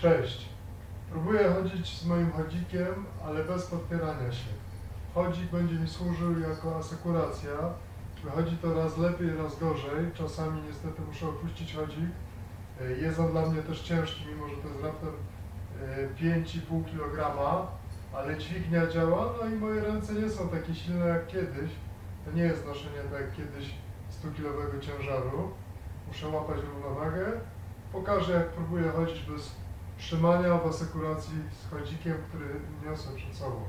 Cześć. Próbuję chodzić z moim chodzikiem, ale bez podpierania się. Chodzik będzie mi służył jako asekuracja. Wychodzi to raz lepiej, raz gorzej. Czasami niestety muszę opuścić chodzik. E, Jest on dla mnie też ciężki, mimo że to jest raptem e, 5,5 kg, ale dźwignia działa, no i moje ręce nie są takie silne jak kiedyś. To nie jest noszenie tak jak kiedyś 100-kilowego ciężaru. Muszę łapać równowagę. Pokażę jak próbuję chodzić bez trzymania w asekuracji z chodzikiem, który niosę przed sobą.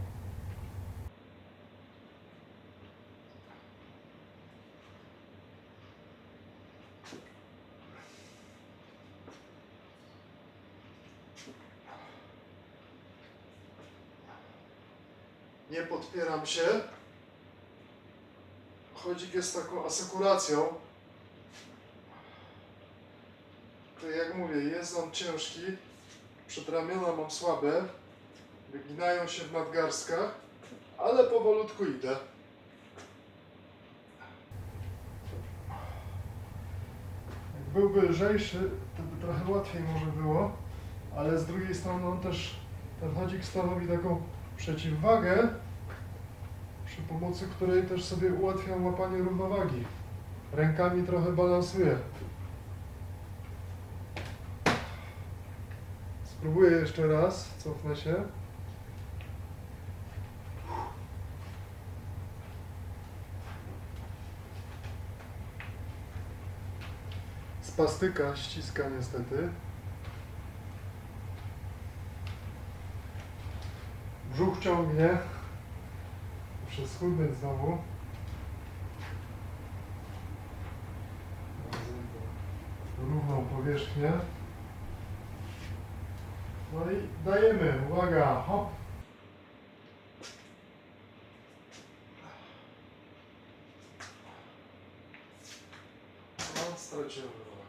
Nie podpieram się. Chodzik jest taką asekuracją. To jak mówię, jest on ciężki. Przedramiona mam słabe. Wyginają się w nadgarstkach, ale powolutku idę. Jak byłby lżejszy, to by trochę łatwiej może było, ale z drugiej strony on też, ten chodzik stanowi taką przeciwwagę, przy pomocy której też sobie ułatwiam łapanie równowagi. Rękami trochę balansuję. Spróbuję jeszcze raz, cofnę się. Spastyka ściska niestety. Brzuch ciągnie. Muszę schudnąć znowu. Równą powierzchnię. Dajemy, uwaga, hop. No, straciłem równowagę.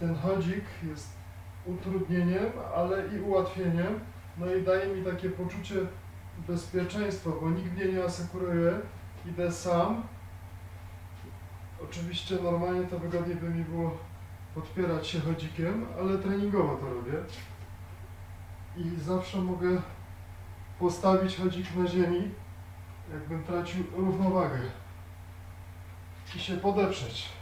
Ten chodzik jest utrudnieniem, ale i ułatwieniem. No i daje mi takie poczucie bezpieczeństwa, bo nikt mnie nie asekuruje, idę sam. Oczywiście normalnie to wygodniej by mi było podpierać się chodzikiem, ale treningowo to robię. I zawsze mogę postawić chodzik na ziemi, jakbym tracił równowagę i się podeprzeć.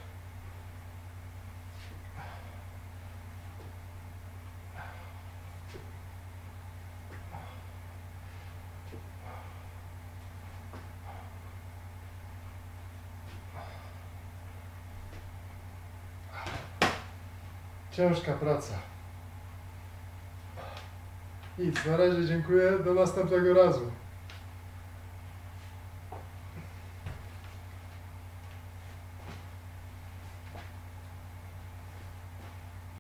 Ciężka praca. Nic, na razie dziękuję. Do następnego razu.